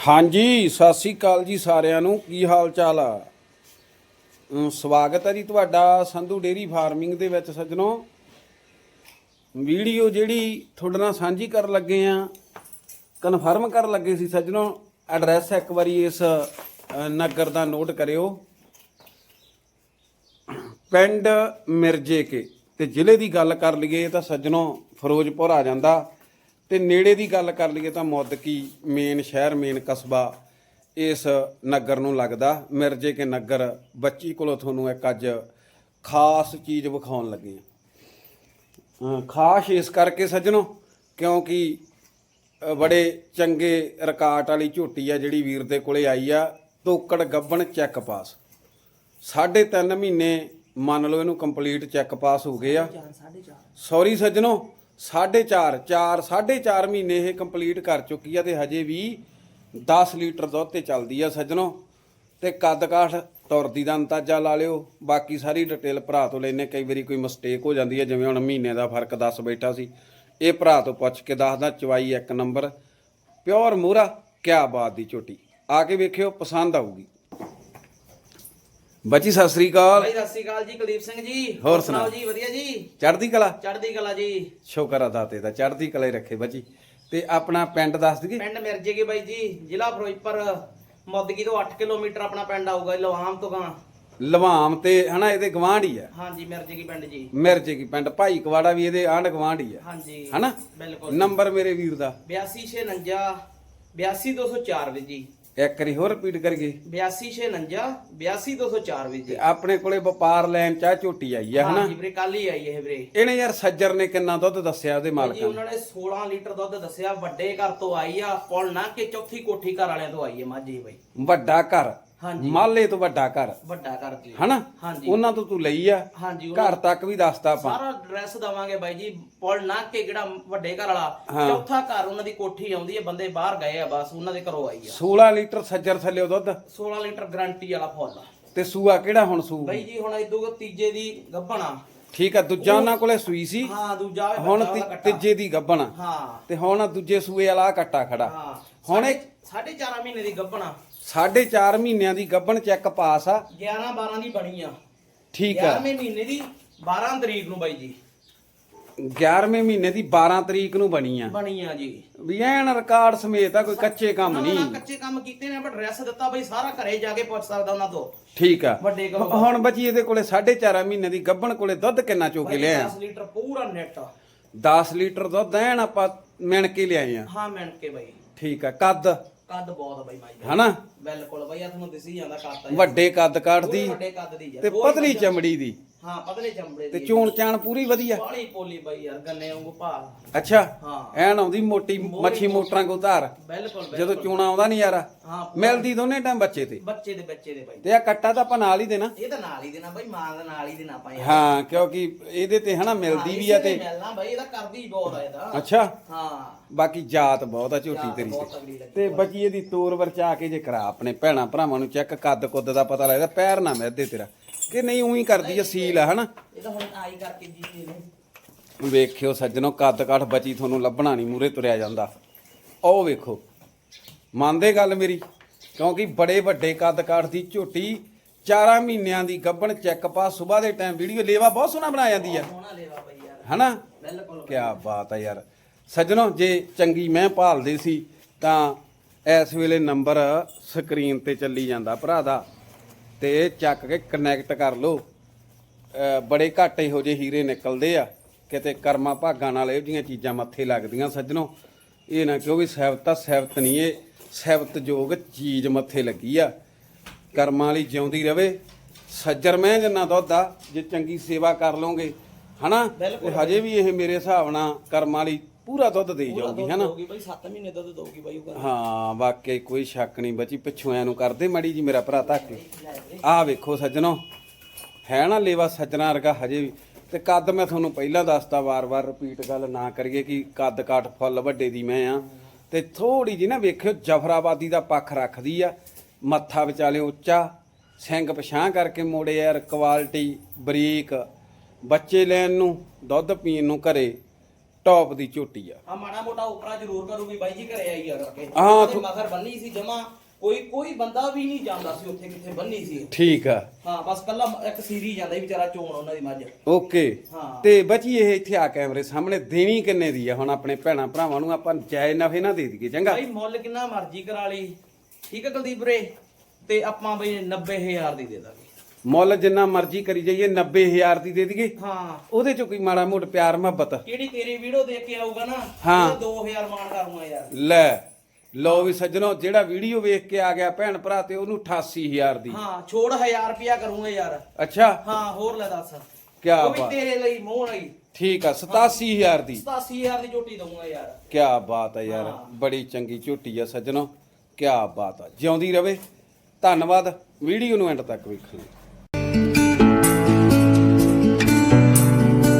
ਹਾਂਜੀ, ਸਤਿ ਸ੍ਰੀ ਅਕਾਲ ਜੀ ਸਾਰਿਆਂ ਨੂੰ। ਕੀ ਹਾਲ ਚਾਲ ਆ ਸਵਾਗਤ ਹੈ ਜੀ ਤੁਹਾਡਾ ਸੰਧੂ ਡੇਰੀ ਫਾਰਮਿੰਗ ਦੇ ਵਿੱਚ ਸੱਜਣੋ। ਵੀਡੀਓ ਜਿਹੜੀ ਤੁਹਾਡੇ ਨਾਲ ਸਾਂਝੀ ਕਰਨ ਲੱਗੇ ਆ, ਕਨਫਰਮ ਕਰਨ ਲੱਗੇ ਸੀ ਸੱਜਣੋ। ਐਡਰੈਸ ਇੱਕ ਵਾਰੀ ਇਸ ਨਗਰ ਦਾ ਨੋਟ ਕਰਿਓ। ਪਿੰਡ ਮਿਰਜੇ ਕੇ, ਤੇ ਜ਼ਿਲ੍ਹੇ ਦੀ ਗੱਲ ਕਰ ਲਈਏ ਤਾਂ ਸੱਜਣੋ, ਫਿਰੋਜ਼ਪੁਰ ਆ ਜਾਂਦਾ। ਤੇ ਨੇੜੇ ਦੀ ਗੱਲ ਕਰ ਲਈਏ ਤਾਂ ਮੁੱਦਕੀ ਮੇਨ ਸ਼ਹਿਰ ਮੇਨ ਕਸਬਾ ਇਸ ਨਗਰ ਨੂੰ ਲੱਗਦਾ। ਮਿਰਜੇ ਕੇ ਨਗਰ ਬੱਚੀ ਕੋਲੋਂ ਤੁਹਾਨੂੰ ਇੱਕ ਅੱਜ ਖਾਸ ਚੀਜ਼ ਵਿਖਾਉਣ ਲੱਗੇ ਆ ਖਾਸ ਇਸ ਕਰਕੇ ਸੱਜਣੋ ਕਿਉਂਕਿ ਬੜੇ ਚੰਗੇ ਰਿਕਾਰਡ ਵਾਲੀ ਝੋਟੀ ਆ ਜਿਹੜੀ ਵੀਰ ਦੇ ਕੋਲੇ ਆਈ ਆ ਤੋਕੜ ਗੱਬਣ ਚੈੱਕ ਪਾਸ ਸਾਢੇ ਤਿੰਨ ਮਹੀਨੇ ਮੰਨ ਲਓ ਇਹਨੂੰ ਕੰਪਲੀਟ ਚੈੱਕ ਪਾਸ ਹੋ ਗਏ ਆ। ਸੌਰੀ ਸੱਜਣੋ 4.5 4 4.5 ਮਹੀਨੇ ਇਹ ਕੰਪਲੀਟ ਕਰ ਚੁੱਕੀ ਆ ਤੇ ਹਜੇ ਵੀ 10 ਲੀਟਰ ਦੁੱਧ ਤੇ ਚੱਲਦੀ ਆ ਸੱਜਣੋ। ਤੇ ਕੱਦ ਕਾਠ ਤੁਰਦੀ ਦਾ ਅੰਦਾਜ਼ਾ ਲਾ ਲਿਓ। ਬਾਕੀ ਸਾਰੀ ਡਿਟੇਲ ਭਰਾ ਤੋਂ ਲੈਨੇ ਕਈ ਵਾਰੀ ਕੋਈ ਮਿਸਟੇਕ ਹੋ ਜਾਂਦੀ ਹੈ ਜਿਵੇਂ ਹੁਣ ਮਹੀਨੇ ਦਾ ਫ਼ਰਕ ਦੱਸ ਬੈਠਾ ਸੀ। ਇਹ ਭਰਾ ਤੋਂ ਪੁੱਛ ਕੇ ਦੱਸਦਾ, ਚਵਾਈ ਇੱਕ ਨੰਬਰ। ਪਿਓਰ ਮੂਰਾ, ਕਿਆ ਬਾਤ ਦੀ ਝੋਟੀ ਆ ਕੇ ਵੇਖਿਓ, ਪਸੰਦ ਆਊਗੀ। ਬੱਚੀ ਸਤਿ ਸ੍ਰੀ ਅਕਾਲ। ਭਾਈ ਸਤਿ ਸ਼੍ਰੀ ਅਕਾਲ ਜੀ ਕੁਲਦੀਪ ਸਿੰਘ ਜੀ। ਹੋਰ ਸੁਣਾਓ? ਜੀ ਵਧੀਆ ਜੀ? ਚੜ੍ਹਦੀ ਕਲਾ? ਚੜ੍ਹਦੀ ਕਲਾ ਜੀ। ਸ਼ੁਕਰ ਆ ਦਾਤੇ ਦਾ ਚੜ੍ਹਦੀ ਕਲਾ ਹੀ ਰੱਖੇ ਬੱਚੀ ਤੇ ਆਪਣਾ ਪਿੰਡ ਦੱਸ ਦਈਏ? ਪਿੰਡ ਮਿਰਜੇਗੇ ਬਾਈ ਜੀ ਜ਼ਿਲ੍ਹਾ ਫਿਰੋਜ਼ਪੁਰ। ਮੋਦਗੀ ਤੋਂ 8 ਕਿਲੋਮੀਟਰ ਆਪਣਾ ਪਿੰਡ ਆਊਗਾ ਜੀ, ਲਵਾਮ ਤੋਂ ਗਾਂ। ਲਵਾਮ ਤੇ ਹਨਾ ਇਹਦੇ ਗਵਾਂਢ ਹੀ ਆ? ਹਾਂਜੀ ਮਿਰਜੇਗੀ ਪਿੰਡ ਜੀ। ਮਿਰਜੇ ਕੀ ਪਿੰਡ ਭਾਈ ਕਵਾੜਾ ਵੀ ਇਹਦੇ ਆਂਢ ਗਵਾਂਢ ਹੀ ਆ। ਹਾਂਜੀ ਹਨਾ? ਬਿਲਕੁਲ। ਨੰਬਰ ਮੇਰੇ ਵੀਰ ਦਾ। 8249 82204 ਵੀ ਜੀ। ਇੱਕ ਵਾਰੀ ਹੋਰ ਰਿਪੀਟ ਕਰੀਏ। 8249 82204 ਵੀ ਤੇ ਜੀ। ਆਪਣੇ ਕੋਲੇ ਵਪਾਰ ਲੈਣ ਚਾਹ ਝੋਟੀ ਆਈ ਆ ਹਨਾ? ਹਾਂਜੀ ਵੀਰੇ ਕੱਲ ਹੀ ਆਈ ਇਹ ਵੀਰੇ। ਇਹਨੇ ਯਾਰ ਸੱਜਰ ਨੇ ਕਿੰਨਾ ਦੁੱਧ ਦੱਸਿਆ ਉਹਦੇ ਜੀ ਮਾਲਕਾਂ ਨੇ? ਉਹਨਾਂ ਨੇ 16 ਲੀਟਰ ਦੁੱਧ ਦੱਸਿਆ ਵੱਡੇ ਘਰ ਤੋਂ ਆਈ ਆ ਪੁਲ ਨਾ ਕਿ ਚੌਥੀ ਕੋਠੀ ਘਰ ਵਾਲਿਆਂ ਤੋਂ ਆਈ ਹੈ ਮਾਝੀ ਬਾਈ। ਵੱਡਾ ਘਰ। ਹਾਂਜੀ। ਮਾਲੇ ਤੋਂ ਵੱਡਾ ਘਰ। ਵੱਡਾ ਘਰ ਜੀ। ਹਨਾ? ਹਾਂਜੀ। ਉਹਨਾਂ ਤੋਂ ਤੂੰ ਲਈ ਆ। ਹਾਂਜੀ ਘਰ ਤੱਕ ਵੀ ਦੱਸਤਾ ਆਪਾਂ। ਸਾਰਾ ਐਡਰੈਸ ਦਵਾਂਗੇ ਬਾਈ ਜੀ। ਪੁਲ ਨਾ ਕੇ ਜਿਹੜਾ ਵੱਡੇ ਘਰ ਵਾਲਾ। ਚੌਥਾ ਘਰ ਉਹਨਾਂ ਦੀ ਕੋਠੀ ਆਉਂਦੀ ਹੈ ਬੰਦੇ ਬਾਹਰ ਗਏ ਆ ਬਸ ਉਹਨਾਂ ਦੇ ਘਰੋਂ ਆਈ ਆ। 16 ਲੀਟਰ ਸੱਜਰ ਥੱਲੇ ਦੁੱਧ। 16 ਲੀਟਰ ਗਾਰੰਟੀ ਵਾਲਾ ਫੁੱਲ। ਤੇ ਸੂਆ ਕਿਹੜਾ ਹੁਣ ਸੂ? ਬਾਈ ਜੀ ਹੁਣ ਇਦੋਂ ਤੀਜੇ ਦੀ ਗੱਭਣਾ ਠੀਕ ਆ ਦੂਜਾ ਉਹਨਾਂ ਕੋਲੇ ਸੂਈ ਸੀ। ਹਾਂ ਦੂਜਾ ਹੁਣ। ਤੀਜੇ ਦੀ ਗੱਬਣ ਆ। ਹਾਂ। ਤੇ ਹੁਣ ਦੂਜੇ ਸੂਏ ਵਾਲਾ ਕੱਟਾ ਖੜਾ। ਹਾਂ। ਹੁਣ ਇਹ ਸਾਢੇ 4 ਮਹੀਨੇ ਦੀ ਗੱਭਣਾ। ਸਾਢੇ 4 ਮਹੀਨਿਆਂ ਦੀ ਗੱਬਣ ਚੈੱਕ ਪਾਸ ਆ। 11 12 ਦੀ ਬਣੀ ਆ। ਠੀਕ ਆ। 11ਵੇਂ ਮਹੀਨੇ ਦੀ 12 ਤਰੀਕ ਨੂੰ ਬਾਈ ਜੀ। 11ਵੇਂ ਮਹੀਨੇ ਦੀ 12 ਤਰੀਕ ਨੂੰ ਬਣੀ ਆ। ਬਣੀ ਆ ਜੀ। ਵੀ ਐਨ ਰਿਕਾਰਡ ਸਮੇਤ ਆ ਕੋਈ ਕੱਚੇ ਕੰਮ ਨਹੀਂ। ਕੱਚੇ ਕੰਮ ਕੀਤੇ ਨੇ ਬਟ ਐਡਰੈਸ ਦਿੱਤਾ ਬਾਈ ਸਾਰਾ ਘਰੇ ਜਾ ਕੇ ਪੁੱਛ ਸਕਦਾ ਉਹਨਾਂ ਤੋਂ। ਠੀਕ ਆ। ਵੱਡੇ। ਹੁਣ ਬੱਚੀ ਇਹਦੇ ਕੋਲੇ 4.5 ਮਹੀਨੇ ਦੀ ਗੱਬਣ ਕੋਲੇ ਦੁੱਧ ਕਿੰਨਾ ਚੋ ਕੇ ਲਿਆ 10 ਲੀਟਰ ਪੂਰਾ ਨੈਟ 10 ਲੀਟਰ ਦੁੱਧ ਐਨ ਆਪਾਂ ਮਿਣ ਕੇ ਲਿਆਏ ਆ। ਹਾਂ ਕੇ ਬਾਈ। ਠੀਕ ਆ ਕੱਦ। ਕੱਦ ਬਹੁਤ ਆ ਬਾਈ ਮਾਈ ਦਾ। ਹਨਾ? ਬਿਲਕੁਲ ਬਾਈ ਆ ਤੁਹਾਨੂੰ ਦਿਸੀ ਜਾਂਦਾ ਕੱਦ ਆ ਵੱਡੇ ਕੱਦ ਕਾਠਦੀ ਵੱਡੇ ਕੱਦ ਦੀ ਆ ਤੇ ਪਤਲੀ ਚਮੜੀ ਦੀ। ਹਾਂ ਪਤਲੇ ਚਮੜੇ ਤੇ ਦੀ ਚੋਣ ਚਾਣ ਪੂਰੀ ਵਧੀਆ? ਬਾਲੀ ਪੋਲੀ ਬਾਈ ਯਾਰ ਗੰਨੇ ਵਾਂਗੂ ਭਾਲ ਅੱਛਾ ਹਾਂ। ਐਨ ਆਉਂਦੀ ਮੋਟੀ ਮੱਛੀ ਮੋਟਰਾਂ ਕੋ ਧਾਰ। ਬਿਲਕੁਲ ਜਦੋਂ ਬਿਲਕੁਲ ਚੂਣਾ ਆਉਂਦਾ ਨਹੀਂ ਯਾਰ। ਹਾਂ ਮਿਲਦੀ ਦੋਨੇ ਟਾਈਮ ਬੱਚੇ ਤੇ। ਬੱਚੇ ਦੇ ਬੱਚੇ ਦੇ ਬਾਈ। ਤੇ ਆ ਕੱਟਾ ਤਾਂ ਆਪਾਂ ਨਾਲ ਹੀ ਦੇਣਾ। ਇਹ ਤਾਂ ਨਾਲ ਹੀ ਦੇਣਾ ਬਾਈ ਮਾਂ ਦੇ ਨਾਲ ਹੀ ਦੇਣਾ ਆਪਾਂ ਯਾਰ। ਹਾਂ ਕਿਉਂਕਿ ਇਹਦੇ ਤੇ ਹਨਾ ਮਿਲਦੀ ਵੀ ਆ ਤੇ। ਮਿਲਣਾ ਬਾਈ ਇਹਦਾ ਕਰਦੀ ਬਹੁਤ ਆ ਇਹਦਾ ਅੱਛਾ। ਹਾਂ। ਬਾਕੀ ਜਾਤ ਬਹੁਤ ਆ ਝੋਟੀ ਤੇਰੀ ਬਹੁਤ ਤੇ। ਲੱਗੀ ਤੇ ਬੱਚੀ ਇਹਦੀ ਤੋਰ ਵਰਚਾ ਕੇ ਜੇ ਕਰਾ ਆਪਣੇ ਭੈਣਾ ਭਰਾਵਾਂ ਨੂੰ ਚੈੱਕ ਕੱਦ ਕੁੱਦ ਦਾ ਪਤਾ ਲੱਗਦਾ ਪੈਰ ਨਾ ਮਿਹਦੇ ਤੇਰਾ। ਕਿ ਨਹੀਂ ਉਹੀ ਕਰਦੀ ਆ ਸੀਲ ਆ ਹਨਾ ਇਹ ਤਾਂ ਹੁਣ ਆਈ ਕਰਕੇ ਜੀ ਇਹਨੂੰ ਵੇਖਿਓ ਸੱਜਣੋ ਕੱਦ ਕਾਠ ਬਚੀ ਤੁਹਾਨੂੰ ਲੱਭਣਾ ਨਹੀਂ ਮੂਰੇ ਤੁਰਿਆ ਜਾਂਦਾ। ਉਹ ਵੇਖੋ ਮੰਨਦੇ ਗੱਲ ਮੇਰੀ? ਕਿਉਂਕਿ ਬੜੇ ਵੱਡੇ ਕੱਦ ਕਾਠ ਦੀ ਝੋਟੀ 4 ਮਹੀਨਿਆਂ ਦੀ ਗੱਭਣ ਚੈੱਕ ਪਾ ਸਵੇਰ ਦੇ ਟਾਈਮ ਵੀਡੀਓ ਲੇਵਾ ਬਹੁਤ ਸੋਹਣਾ ਬਣਾ ਜਾਂਦੀ ਆ। ਸੋਹਣਾ ਲੈਵਾ ਬਾਈ ਯਾਰ। ਹਨਾ? ਬਿਲਕੁਲ ਕੀ ਬਾਤ ਆ ਯਾਰ। ਸੱਜਣੋ ਜੇ ਚੰਗੀ ਮੈਂ ਭਾਲਦੇ ਸੀ ਤਾਂ ਇਸ ਵੇਲੇ ਨੰਬਰ ਸਕਰੀਨ ਤੇ ਚੱਲੀ ਜਾਂਦਾ ਭਰਾ ਦਾ। ਤੇ ਚੱਕ ਕੇ ਕਨੈਕਟ ਕਰ ਲਓ। ਬੜੇ ਘੱਟ ਇਹੋ ਜਿਹੇ ਹੀਰੇ ਨਿਕਲਦੇ ਆ। ਕਿਤੇ ਕਰਮਾਂ ਭਾਗਾਂ ਨਾਲ ਇਹੋ ਜਿਹੀਆਂ ਚੀਜ਼ਾਂ ਮੱਥੇ ਲੱਗਦੀਆਂ ਸੱਜਣੋ। ਇਹ ਨਾ ਕਿਉਂ ਵੀ ਸਹਿਬਤ ਤਾਂ ਸਹਿਬਤ ਨਹੀਂ ਇਹ। ਸਹਿਬਤ ਯੋਗ ਚੀਜ਼ ਮੱਥੇ ਲੱਗੀ ਆ। ਕਰਮਾਂ ਵਾਲੀ ਜਿਉਂਦੀ ਰਵੇ। ਸੱਜਰ ਮੈਂ ਜਿੰਨਾ ਦੁੱਧ ਆ ਜੇ ਚੰਗੀ ਸੇਵਾ ਕਰ ਲਓਗੇ ਹਨਾ? ਤੇ ਹਜੇ ਵੀ ਇਹ ਮੇਰੇ ਹਿਸਾਬ ਨਾਲ ਕਰਮਾਂ ਵਾਲੀ ਪੂਰਾ ਦੁੱਧ ਦੇਈ ਜਾਊਗੀ ਹਨਾ? ਦੋਗੀ ਬਾਈ 7 ਮਹੀਨੇ ਦੁੱਧ ਦੋਗੀ ਬਾਈ ਉਹ। ਹਾਂ ਵਾਕਈ ਕੋਈ ਸ਼ੱਕ ਨਹੀਂ ਬਚੀ। ਪਿੱਛੋਂ ਐ ਨੂੰ ਕਰਦੇ ਮੜੀ ਜੀ ਮੇਰਾ ਭਰਾ ਧੱਕ। ਆਹ ਵੇਖੋ ਸੱਜਣੋ ਹੈ ਨਾ ਲੇਵਾ ਸੱਜਣਾ ਵਰਗਾ ਹਜੇ ਵੀ। ਤੇ ਕੱਦ ਮੈਂ ਤੁਹਾਨੂੰ ਪਹਿਲਾਂ ਦੱਸਤਾ ਵਾਰ-ਵਾਰ ਰਿਪੀਟ ਗੱਲ ਨਾ ਕਰੀਏ ਕਿ ਕੱਦ ਕਾਠ ਫੁੱਲ ਵੱਡੇ ਦੀ ਮੈਂ ਆ। ਤੇ ਥੋੜੀ ਜੀ ਨਾ ਵੇਖਿਓ ਜਫਰਾਬਾਦੀ ਦਾ ਪੱਖ ਰੱਖਦੀ ਆ। ਮੱਥਾ ਵਿਚਾਲੇ ਉੱਚਾ ਸਿੰਘ ਪਛਾਂ ਕਰਕੇ ਮੋੜੇ ਯਾਰ ਕੁਆਲਿਟੀ ਬਰੀਕ। ਬੱਚੇ ਲੈਣ ਨੂੰ ਦੁੱਧ ਪੀਣ ਨੂੰ ਘਰੇ ਟੌਪ ਦੀ ਝੋਟੀ ਆ। ਆ ਮਾੜਾ ਮੋਟਾ ਉਪਰਾ ਜ਼ਰੂਰ ਕਰੂਗੀ ਬਾਈ ਜੀ ਘਰੇ ਆਈ ਆ ਕਰਕੇ। ਹਾਂ, ਥੋ- ਮਗਰ ਬੰਨੀ ਸੀ ਜਮਾ। ਕੋਈ ਕੋਈ ਬੰਦਾ ਵੀ ਨਹੀਂ ਜਾਂਦਾ ਸੀ ਉੱਥੇ ਕਿੱਥੇ ਬੰਨੀ ਸੀ। ਠੀਕ ਆ। ਹਾਂ ਬਸ ਕੱਲਾ ਇੱਕ ਸੀਰੀ ਜਾਂਦਾ ਸੀ ਵਿਚਾਰਾ ਚੋਣ ਉਹਨਾਂ ਦੀ ਮੱਝ। ਓਕੇ। ਹਾਂ। ਤੇ ਬਚੀ ਇਹ ਇੱਥੇ ਆ ਕੈਮਰੇ ਸਾਹਮਣੇ ਦੇਣੀ ਕਿੰਨੇ ਦੀ ਆ? ਹੁਣ ਆਪਣੇ ਭੈਣਾ ਭਰਾਵਾਂ ਨੂੰ ਆਪਾਂ ਜਾਇ ਨਫੇ ਨਾ ਦੇ ਦਈਏ ਚੰਗਾ। ਬਾਈ ਮੁੱਲ ਕਿੰਨਾ ਮਰਜ਼ੀ ਕਰਾ ਲਈ। ਠੀਕ ਹੈ ਕੁਲਦੀਪ ਰੇ ਤੇ ਆਪਾਂ ਬਈ 90000 ਦੀ ਦੇ ਦਾਂਗੇ। ਮੁੱਲ ਜਿੰਨਾ ਮਰਜ਼ੀ ਕਰੀ ਜਾਈਏ 90000 ਦੀ ਦੇ ਦਈਏ। ਹਾਂ। ਉਹਦੇ ਚੋਂ ਕੋਈ ਮਾੜਾ ਮੋਟ ਪਿਆਰ ਮੁਹੱਬਤ। ਕਿਹੜੀ ਤੇਰੀ ਵੀਡੀਓ ਦੇਖ ਕੇ ਆਊਗਾ ਨਾ ਹਾਂ। ਉਹਦਾ 2000 ਮਾਨ ਕਰੂੰਗਾ ਯਾਰ। ਲੈ। ਲਓ ਵੀ ਸੱਜਣੋ ਜਿਹੜਾ ਵੀਡੀਓ ਵੇਖ ਕੇ ਆ ਗਿਆ ਭੈਣ ਭਰਾ ਤੇ ਉਹਨੂੰ 88000 ਦੀ। ਹਾਂ ਛੋੜ 1000 ਰੁਪਿਆ ਕਰੂੰਗਾ ਯਾਰ। ਅੱਛਾ? ਹਾਂ ਹੋਰ ਲੈ ਦੱਸ। ਕਿਆ ਉਹ ਵੀ ਬਾਤ। ਤੇਰੇ ਲਈ ਮੂੰਹ ਲਈ। ਠੀਕ ਆ 87000 ਦੀ। 87000 ਦੀ ਝੋਟੀ ਦਊਂਗਾ ਯਾਰ। ਕੀ ਬਾਤ ਹੈ ਯਾਰ ਹਾਂ। ਬੜੀ ਚੰਗੀ ਝੋਟੀ ਆ ਸੱਜਣੋ। ਕੀ ਬਾਤ ਆ। ਜਿਉਂਦੀ ਰਵੇ। ਧੰਨਵਾਦ। ਵੀਡੀਓ ਨੂੰ ਐਂਡ ਤੱਕ ਵੇਖਣ ਲਈ।